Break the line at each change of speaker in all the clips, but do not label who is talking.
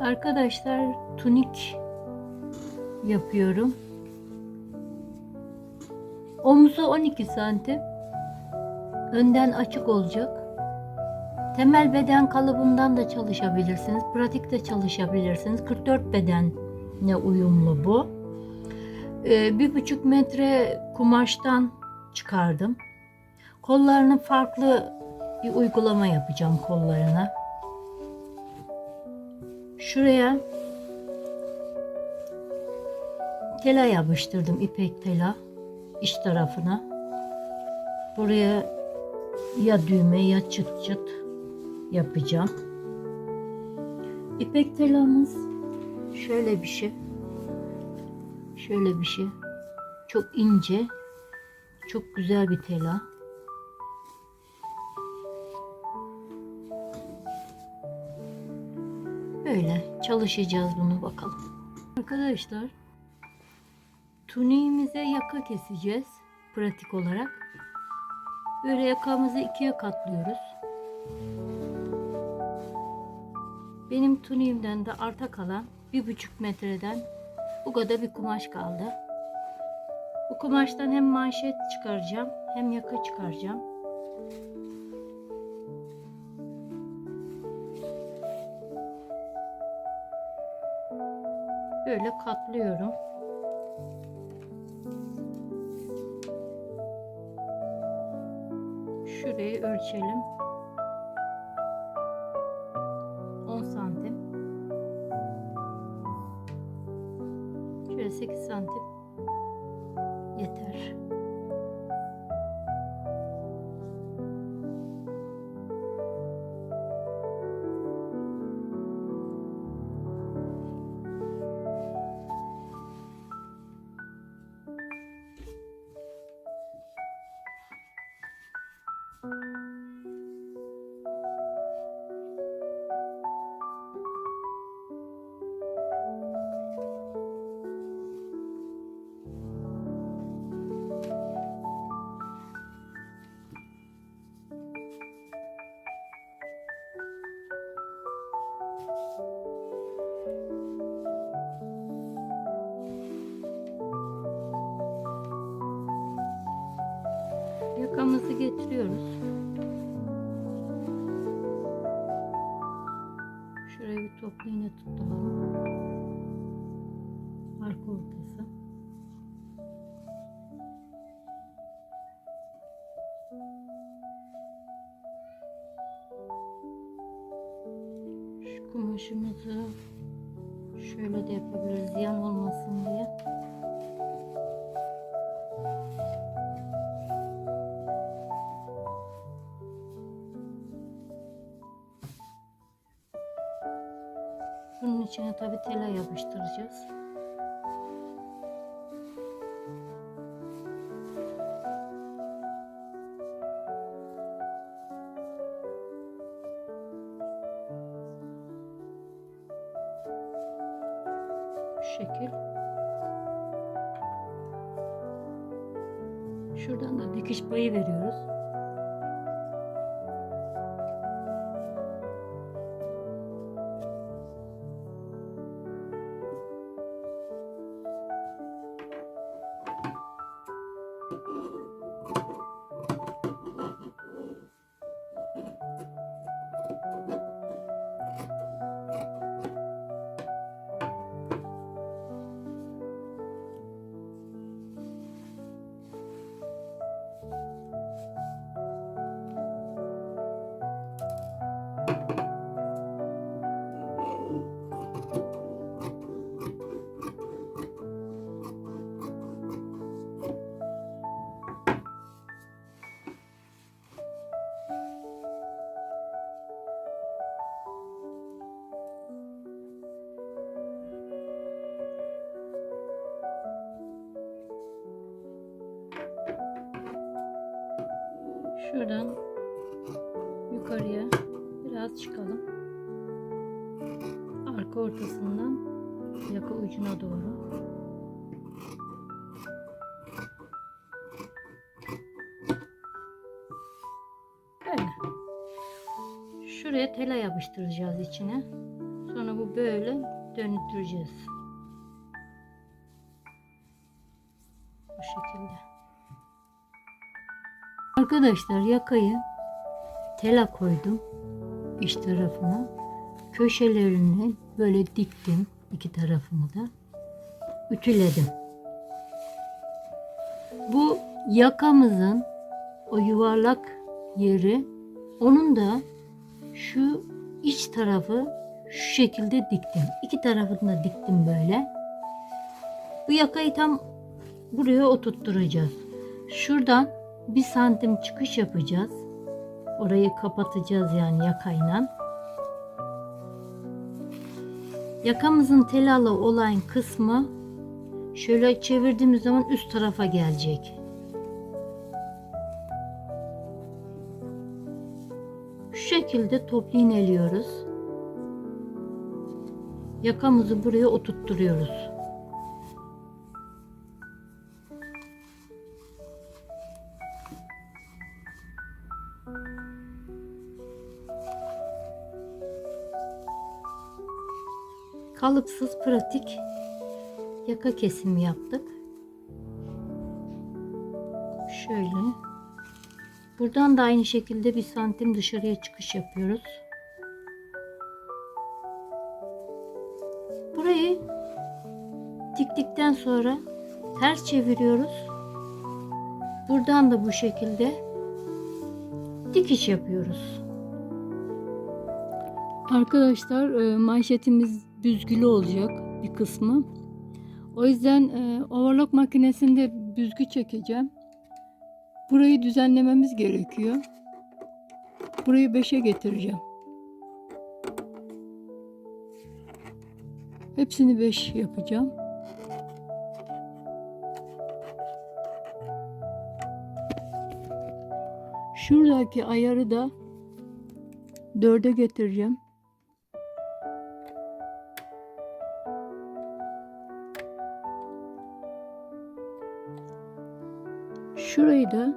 Arkadaşlar tunik yapıyorum. Omuzu 12 santim. Önden açık olacak. Temel beden kalıbından da çalışabilirsiniz. Pratikte çalışabilirsiniz. 44 bedenle uyumlu bu. Ee, bir buçuk metre kumaştan çıkardım. Kollarını farklı bir uygulama yapacağım kollarına. Şuraya tela yapıştırdım ipek tela iç tarafına. Buraya ya düğme ya çıt çıt yapacağım. İpek telamız şöyle bir şey. Şöyle bir şey. Çok ince. Çok güzel bir tela. Çalışacağız bunu bakalım. Arkadaşlar tuniğimize yaka keseceğiz pratik olarak. Böyle yakamızı ikiye katlıyoruz. Benim tuniğimden de arta kalan bir buçuk metreden bu kadar bir kumaş kaldı. Bu kumaştan hem manşet çıkaracağım hem yaka çıkaracağım. Böyle katlıyorum. Şurayı ölçelim. 10 santim. Şöyle 8 santim. Yeter. Yakamızı getiriyoruz. Şuraya bir toplu iğne tutturalım. Arka ortası. Şu kumaşımızı şöyle de yapabiliriz ziyan olmasın diye. Tela yapıştıracağız. Şekil. Şuradan da dikiş payı veriyoruz. Şuradan yukarıya biraz çıkalım. Arka ortasından yaka ucuna doğru. Böyle. Şuraya tela yapıştıracağız içine. Sonra bu böyle dönütüreceğiz. Bu şekilde. Arkadaşlar yakayı tela koydum iç tarafına. Köşelerini böyle diktim iki tarafını da. Ütüledim. Bu yakamızın o yuvarlak yeri onun da şu iç tarafı şu şekilde diktim. İki tarafını da diktim böyle. Bu yakayı tam buraya oturtturacağız. Şuradan bir santim çıkış yapacağız. Orayı kapatacağız yani yakayla. Yakamızın telalı olan kısmı şöyle çevirdiğimiz zaman üst tarafa gelecek. Şu şekilde toplu iğneliyoruz. Yakamızı buraya oturtturuyoruz. Kalıpsız pratik yaka kesimi yaptık. Şöyle. Buradan da aynı şekilde bir santim dışarıya çıkış yapıyoruz. Burayı diktikten sonra ters çeviriyoruz. Buradan da bu şekilde dikiş yapıyoruz. Arkadaşlar e, manşetimiz büzgülü olacak bir kısmı. O yüzden e, overlock makinesinde büzgü çekeceğim. Burayı düzenlememiz gerekiyor. Burayı 5'e getireceğim. Hepsini 5 yapacağım. Şuradaki ayarı da 4'e getireceğim. Şurayı da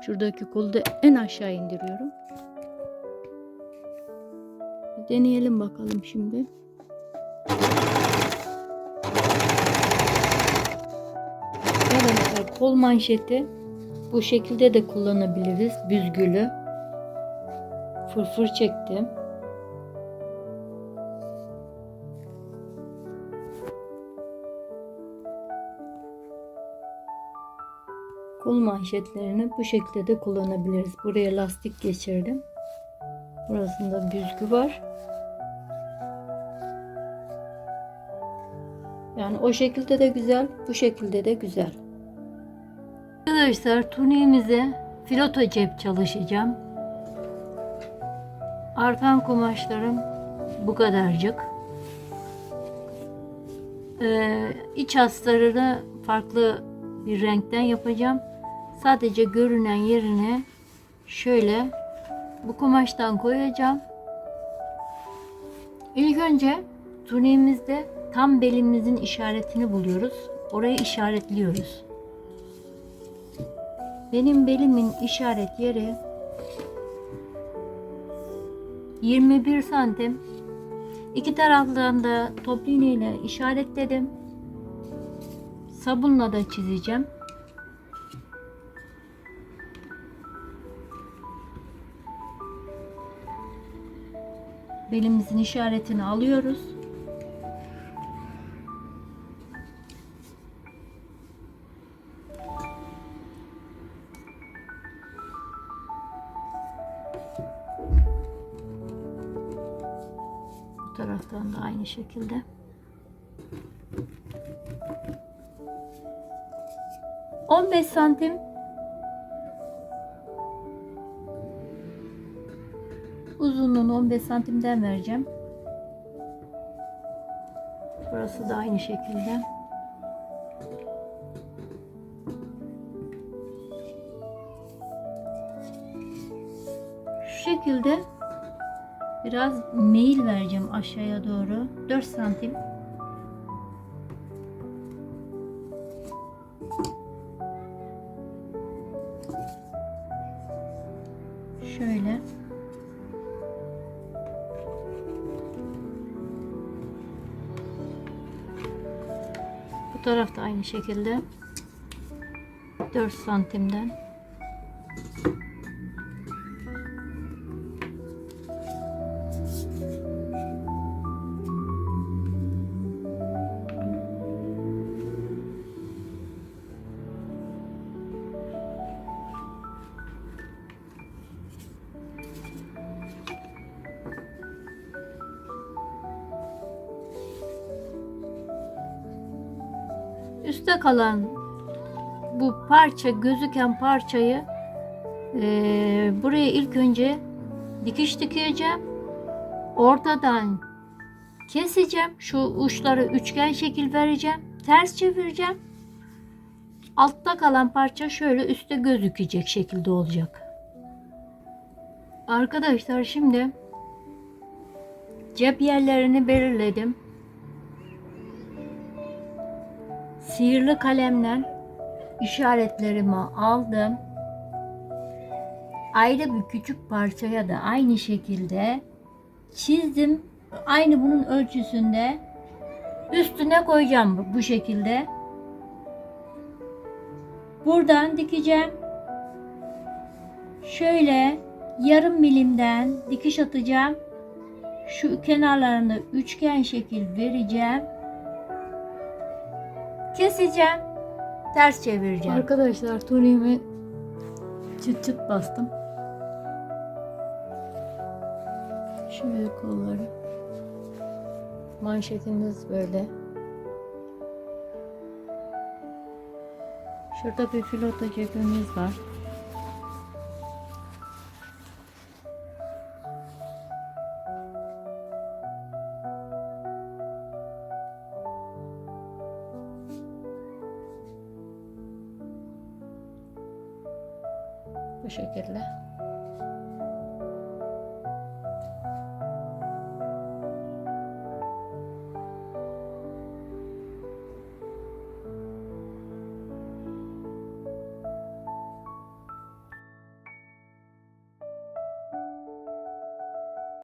şuradaki kolu da en aşağı indiriyorum. Deneyelim bakalım şimdi. Arkadaşlar kol manşeti bu şekilde de kullanabiliriz. Büzgülü. Fırfır çektim. Kol manşetlerini bu şekilde de kullanabiliriz. Buraya lastik geçirdim. Burasında büzgü var. Yani o şekilde de güzel, bu şekilde de güzel. Arkadaşlar tuniğimize filoto cep çalışacağım. Artan kumaşlarım bu kadarcık. Ee, iç astarını farklı bir renkten yapacağım. Sadece görünen yerine şöyle bu kumaştan koyacağım. İlk önce tuniğimizde tam belimizin işaretini buluyoruz. Orayı işaretliyoruz. Benim belimin işaret yeri 21 santim. İki taraftan da toplu iğne ile işaretledim. Sabunla da çizeceğim. Belimizin işaretini alıyoruz. Bu taraftan da aynı şekilde. On beş santim uzunluğunu 15 santimden vereceğim. Burası da aynı şekilde. Şu şekilde biraz meyil vereceğim aşağıya doğru. 4 santim. Bu taraf da aynı şekilde. 4 santimden Üste kalan bu parça gözüken parçayı eee, buraya ilk önce dikiş dikeceğim. Ortadan keseceğim. Şu uçları üçgen şekil vereceğim. Ters çevireceğim. Altta kalan parça şöyle üstte gözükecek şekilde olacak. Arkadaşlar şimdi cep yerlerini belirledim. Sihirli kalemle işaretlerimi aldım. Ayrı bir küçük parçaya da aynı şekilde çizdim. Aynı bunun ölçüsünde üstüne koyacağım bu- şekilde. Buradan dikeceğim. Şöyle yarım milimden dikiş atacağım. Şu kenarlarını üçgen şekil vereceğim keseceğim. Ters çevireceğim. Arkadaşlar tuniğimi çıt çıt bastım. Şöyle kolları. Manşetimiz böyle. Şurada bir filoto cebimiz var. Bu şekilde.